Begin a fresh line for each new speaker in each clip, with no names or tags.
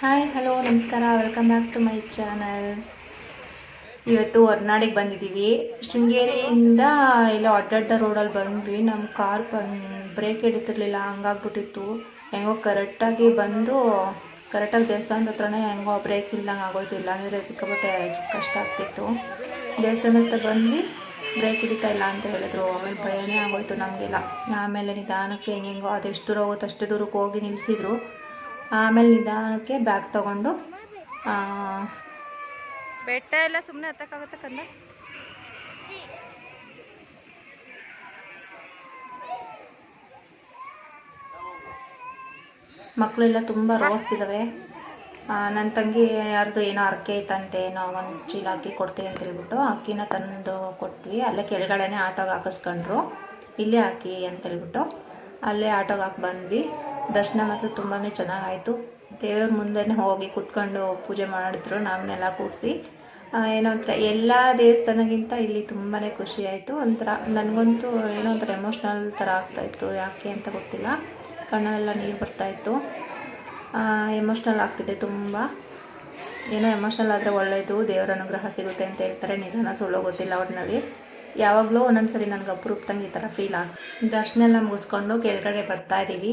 Hi hello ನಮಸ್ಕಾರ. Welcome back to my channel ಇವತ್ತು ಹೊರ್ನಾಡಿಗೆ ಬಂದಿದ್ದೀವಿ ಶೃಂಗೇರಿಯಿಂದ ಇಲ್ಲ ಅಡ್ಡಡ್ಡ ರೋಡಲ್ಲಿ ಬಂದ್ವಿ. ನಮ್ಮ ಕಾರ್ ಬಂದು ಬ್ರೇಕ್ ಹಿಡಿತಿರ್ಲಿಲ್ಲ. ಹಂಗಾಗ್ಬಿಟ್ಟಿತ್ತು. ಹೆಂಗೋ ಕರೆಕ್ಟಾಗಿ ಬಂದು ಕರೆಕ್ಟಾಗಿ ದೇವಸ್ಥಾನದ ಹತ್ರನೇ ಹೆಂಗೋ ಬ್ರೇಕ್ ಇಲ್ದಂಗೆ ಆಗೋಯ್ತು. ಇಲ್ಲಾಂದರೆ ಸಿಕ್ಕಾಪಟ್ಟೆ ಕಷ್ಟ ಆಗ್ತಿತ್ತು. ದೇವಸ್ಥಾನದ ಹತ್ರ ಬಂದ್ವಿ. ಬ್ರೇಕ್ ಹಿಡಿತಾ ಇಲ್ಲ ಅಂತ ಹೇಳಿದ್ರು. ಆಮೇಲೆ ಭಯನೇ ಆಗೋಯ್ತು ನಮಗೆಲ್ಲ. ಆಮೇಲೆ ನಿಧಾನಕ್ಕೆ ಹೆಂಗೆಂಗೋ, ಅದೆಷ್ಟು ದೂರ ಹೋಗುತ್ತೆ ಅಷ್ಟು ದೂರಕ್ಕೆ ಹೋಗಿ ನಿಲ್ಲಿಸಿದ್ರು ಆಮೇಲೆ ನಿಧಾನಕ್ಕೆ ಬ್ಯಾಗ್ ತಗೊಂಡು
ಬೆಟ್ಟ ಎಲ್ಲ ಸುಮ್ಮನೆ ಹತ್ತಕ್ಕಾಗತ್ತೆ ಕಂದ?
ಮಕ್ಕಳೆಲ್ಲ ತುಂಬ ರೋಸ್ತಿದ್ದಾವೆ ನನ್ನ ತಂಗಿ ಯಾರ್ದು ಏನೋ ಅರ್ಕೆ ಐತಂತೆ ಏನೋ ಒಂದು ಚೀಲ ಅಕ್ಕಿ ಕೊಡ್ತೀವಿ ಅಂತ ಹೇಳ್ಬಿಟ್ಟು ಅಕ್ಕಿನ ತಂದು ಕೊಟ್ವಿ. ಅಲ್ಲೇ ಕೆಳಗಡೆನೆ ಆಟೋಗೆ ಹಾಕಿಸ್ಕೊಂಡ್ರು. ಇಲ್ಲೇ ಹಾಕಿ ಅಂತ ಹೇಳ್ಬಿಟ್ಟು ಅಲ್ಲೇ ಆಟೋಗೆ ಹಾಕಿ ಬಂದ್ವಿ. ದರ್ಶನ ಮಾತ್ರ ತುಂಬಾ ಚೆನ್ನಾಗಾಯಿತು. ದೇವ್ರ ಮುಂದೆನೇ ಹೋಗಿ ಕೂತ್ಕೊಂಡು ಪೂಜೆ ಮಾಡಿದ್ರು ನಮ್ಮನ್ನೆಲ್ಲ ಕೂರಿಸಿ ಏನೋ ಒಂಥರ ಎಲ್ಲ ದೇವಸ್ಥಾನಗಿಂತ ಇಲ್ಲಿ ತುಂಬಾ ಖುಷಿ ಆಯಿತು. ಒಂಥರ ನನಗಂತೂ ಏನೋ ಒಂಥರ ಎಮೋಷ್ನಲ್ ಥರ ಆಗ್ತಾಯಿತ್ತು ಯಾಕೆ ಅಂತ ಗೊತ್ತಿಲ್ಲ. ಕಣ್ಣಲ್ಲೆಲ್ಲ ನೀರು ಬರ್ತಾಯಿತ್ತು ಎಮೋಷ್ನಲ್ ಆಗ್ತಿದೆ ತುಂಬ. ಏನೋ ಎಮೋಷ್ನಲ್ ಆದರೆ ಒಳ್ಳೆಯದು ದೇವರ ಅನುಗ್ರಹ ಸಿಗುತ್ತೆ ಅಂತ ಹೇಳ್ತಾರೆ. ನಿಜನ ಸುಳ್ಳೋ ಗೊತ್ತಿಲ್ಲ ಒಟ್ಟಿನಲ್ಲಿ ಯಾವಾಗಲೂ ಒಂದೊಂದ್ಸರಿ ನನಗೆ ಅಪರೂಪದಂಗೆ ಈ ಥರ ಫೀಲ್ ಆಗ, ದರ್ಶನ ಎಲ್ಲ ಮುಗಿಸ್ಕೊಂಡು ಕೆಳಗಡೆ ಬರ್ತಾ ಇದ್ದೀವಿ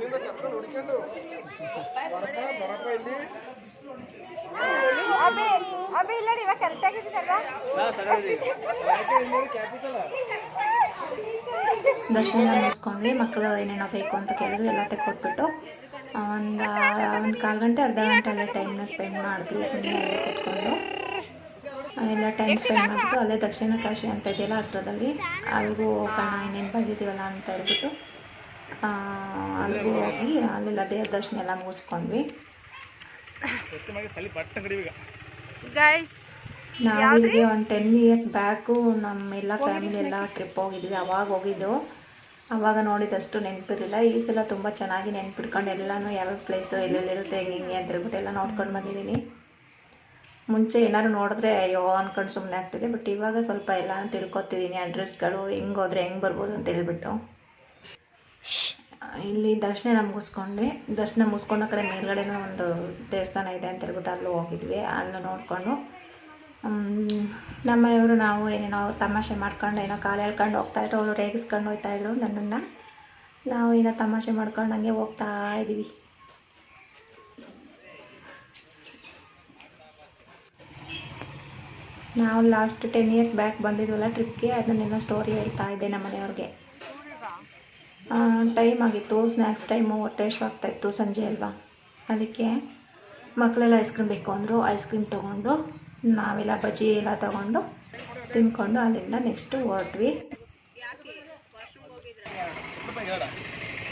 ಬೈತೈತೆ ಅಭಿ ಅಭಿ ಇಲ್ಲ ಇವಾಗ ಕರೆಕ್ಟ್ ಆಗಿದ್ದೀನಲ್ವಾ
ದರ್ಶನ ಮುಗಿಸ್ಕೊಂಡ್ವಿ ಮಕ್ಕಳು ಏನೇನೋ ಬೇಕು ಅಂತ ಕೇಳಿದ್ರು ಎಲ್ಲ ತೆಕ್ಕೊಟ್ಬಿಟ್ಟು ಒಂದು ಒಂದು ಕಾಲು ಗಂಟೆ ಅರ್ಧ ಗಂಟೆ ಅಲ್ಲೇ ಟೈಮ್ನ ಸ್ಪೆಂಡ್ ಮಾಡಿದ್ವಿ ಸುಮ್ಮನೆ ಅಲ್ಲೇ ಕೂತ್ಕೊಂಡು. ಎಲ್ಲ ಟೈಮ್ ಸ್ಪೆಂಡ್ ಮಾಡಿಬಿಟ್ಟು ಅಲ್ಲೇ ದಕ್ಷಿಣ ಕಾಶಿ ಅಂತ ಇದೆಯಲ್ಲ ಹತ್ರದಲ್ಲಿ ಅಲ್ಲಿಗೂ ಹೋಗೋಣ ಇನ್ನೇನು ಬಂದಿದ್ದೀವಲ್ಲ ಅಂತ ಹೇಳ್ಬಿಟ್ಟು. ಅಲ್ಲಿಗೂ ಹೋಗಿ ಅಲ್ಲೆಲ್ಲ ದೇವ್ರ ದರ್ಶನ ಎಲ್ಲ ಮುಗಿಸ್ಕೊಂಡ್ವಿ.
ಗಾಯ್ಸ್
ನಾವು ಇಲ್ಲಿಗೆ ಒಂದು ಟೆನ್ ಇಯರ್ಸ್ ಬ್ಯಾಕು ನಮ್ಮ ಎಲ್ಲ ಫ್ಯಾಮಿಲಿ ಎಲ್ಲ ಟ್ರಿಪ್ ಹೋಗಿದ್ವಿ ಅವಾಗ ಹೋಗಿದ್ದು. ಅವಾಗ ನೋಡಿದಷ್ಟು ನೆನಪಿರಲಿಲ್ಲ. ಈ ಸಲ ತುಂಬ ಚೆನ್ನಾಗಿ ನೆನ್ಪಿಟ್ಕೊಂಡು ಎಲ್ಲನೂ ಯಾವ್ಯಾವ ಪ್ಲೇಸು ಎಲ್ಲೆಲ್ಲಿರುತ್ತೆ ಹೆಂಗೆ ಹಿಂಗೆ ಅಂತ ಹೇಳ್ಬಿಟ್ಟು ಎಲ್ಲ ನೋಡ್ಕೊಂಡು ಬಂದಿದ್ದೀನಿ. ಮುಂಚೆ ಏನಾದ್ರು ನೋಡಿದ್ರೆ ಅಯ್ಯೋ ಅನ್ಕೊಂಡು ಸುಮ್ಮನೆ ಆಗ್ತಿದೆ ಬಟ್ ಇವಾಗ ಸ್ವಲ್ಪ ಎಲ್ಲನೂ ತಿಳ್ಕೊತಿದ್ದೀನಿ. ಅಡ್ರೆಸ್ಗಳು ಹೆಂಗೆ ಹೋದ್ರೆ ಹೆಂಗೆ ಬರ್ಬೋದು ಅಂತ ಹೇಳ್ಬಿಟ್ಟು. ಇಲ್ಲಿ ದರ್ಶನ ಎಲ್ಲ ಮುಗಿಸ್ಕೊಂಡ್ವಿ ದರ್ಶನ ಮುಗಿಸ್ಕೊಂಡ ಕಡೆ ಮೇಲ್ಗಡೆನೂ ಒಂದು ದೇವಸ್ಥಾನ ಇದೆ ಅಂತ ಹೇಳ್ಬಿಟ್ಟು ಅಲ್ಲೂ ಹೋಗಿದ್ವಿ. ಅಲ್ಲೂ ನೋಡಿಕೊಂಡು ನಮ್ಮನೆಯವರು ನಾವು ಏನೇನೋ ತಮಾಷೆ ಮಾಡ್ಕೊಂಡು, ಏನೋ ಕಾಲು ಎಳ್ಕೊಂಡು ಹೋಗ್ತಾ ಇದ್ರು. ಅವರು ರೇಗಿಸ್ಕೊಂಡು ಹೋಗ್ತಾ ಇದ್ರು ನನ್ನನ್ನು. ನಾವು ಏನೋ ತಮಾಷೆ ಮಾಡ್ಕೊಂಡು ಹಂಗೆ ಹೋಗ್ತಾ ಇದ್ದೀವಿ ನಾವು ಲಾಸ್ಟ್ ಟೆನ್ ಇಯರ್ಸ್ ಬ್ಯಾಕ್ ಬಂದಿದ್ವಲ್ಲ ಟ್ರಿಪ್ಗೆ ಅದನ್ನೇನೋ ಸ್ಟೋರಿ ಹೇಳ್ತಾ ಇದ್ದೆ ನಮ್ಮ ಮನೆಯವ್ರಿಗೆ ಟೈಮ್ ಆಗಿತ್ತು ಸ್ನ್ಯಾಕ್ಸ್ ಟೈಮು ಹೊಟ್ಟೆ ಆಗ್ತಾ ಇತ್ತು ಸಂಜೆ ಅಲ್ವಾ? ಅದಕ್ಕೆ ಮಕ್ಕಳೆಲ್ಲ ಐಸ್ ಕ್ರೀಮ್ ಬೇಕು ಅಂದರು ಐಸ್ ಕ್ರೀಮ್ ತೊಗೊಂಡು, ನಾವೆಲ್ಲ ಬಜ್ಜಿ ಎಲ್ಲ ತೊಗೊಂಡು ತಿಂದ್ಕೊಂಡು ಅಲ್ಲಿಂದ ನೆಕ್ಸ್ಟು ಹೊರಟ್ವಿ.